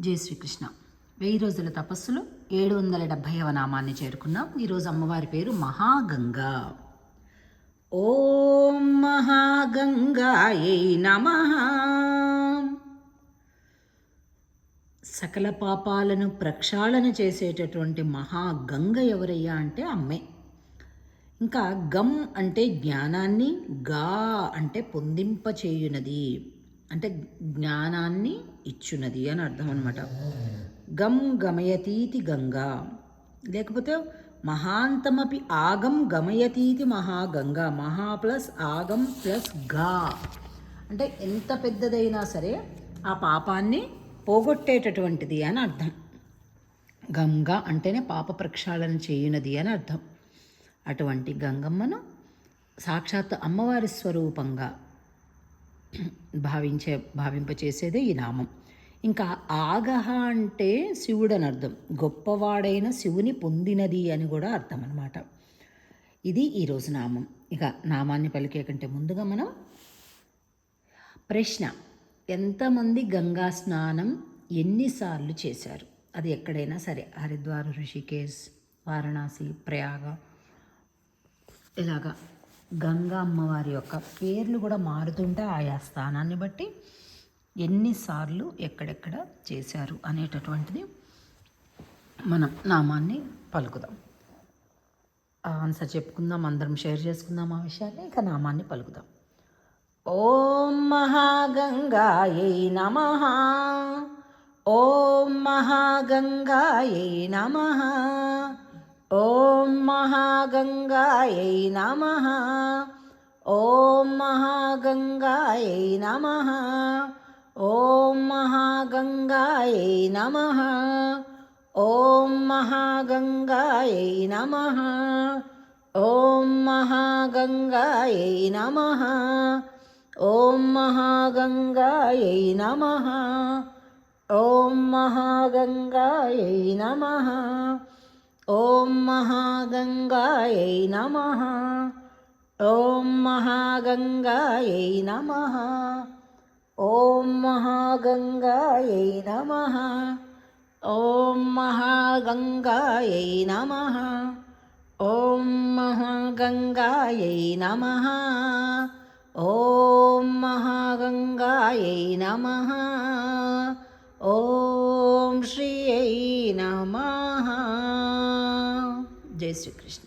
జై శ్రీకృష్ణ. వెయ్యి రోజుల తపస్సులో ఏడు వందల డెబ్భైవ నామాన్ని చేరుకున్నాం. ఈరోజు అమ్మవారి పేరు మహాగంగా. ఓం మహాగంగాయై నమ. సకల పాపాలను ప్రక్షాళన చేసేటటువంటి మహాగంగ ఎవరయ్యా అంటే అమ్మే. ఇంకా గమ్ అంటే జ్ఞానాన్ని గా అంటే పొందింపచేయునది. అంటే జ్ఞానాన్ని ఇచ్చునది అని అర్థం అనమాట గమ్ గమయతీతి గంగా. లేకపోతే మహాంతమపి ఆగం గమయతీతి మహాగంగా. మహా ప్లస్ ఆగం ప్లస్గా. అంటే ఎంత పెద్దదైనా సరే ఆ పాపాన్ని పోగొట్టేటటువంటిది అని అర్థం. గంగా అంటేనే పాప ప్రక్షాళన చేయునది అని అర్థం. అటువంటి గంగమ్మను సాక్షాత్ అమ్మవారి స్వరూపంగా భావించే భావింపచేసేదే ఈ నామం. ఇంకా ఆగహ అంటే శివుడు అని అర్థం గొప్పవాడైన శివుని పొందినది అని కూడా అర్థం అనమాట ఇది ఈరోజు నామం. ఇక నామాన్ని పలికే కంటే ముందుగా మనం ప్రశ్న. ఎంతమంది గంగా స్నానం ఎన్నిసార్లు చేశారు? అది ఎక్కడైనా సరే. హరిద్వార్ ఋషికేశ్ వారణాసి ప్రయాగ ఇలాగా గంగా అమ్మవారి యొక్క పేర్లు కూడా మారుతుంటే ఆయా స్థానాన్ని బట్టి ఎన్నిసార్లు ఎక్కడెక్కడ చేశారు అనేటటువంటిది మనం నామాన్ని పలుకుదాం. ఆన్సర్ చెప్పుకుందాం అందరం షేర్ చేసుకుందాం ఆ విషయాన్ని ఇక నామాన్ని పలుకుదాం. ఓం మహాగంగాయై నమ. ఓం మహాగంగాయై నమ. ॐ महागङ्गायै नमः। ॐ महागङ्गायै नमः। ॐ महागङ्गायै नमः। ॐ महागङ्गायै नमः। ॐ महागङ्गायै नमः। ॐ महागङ्गायै नमः। ॐ महागङ्गायै नमः। महागङ्गायै नमः ॐ महागङ्गायै नमः ॐ महागङ्गायै नमः ॐ महागङ्गायै नमः ॐ महागङ्गायै नमः ॐ महागङ्गायै नमः జై శ్రీకృష్ణ.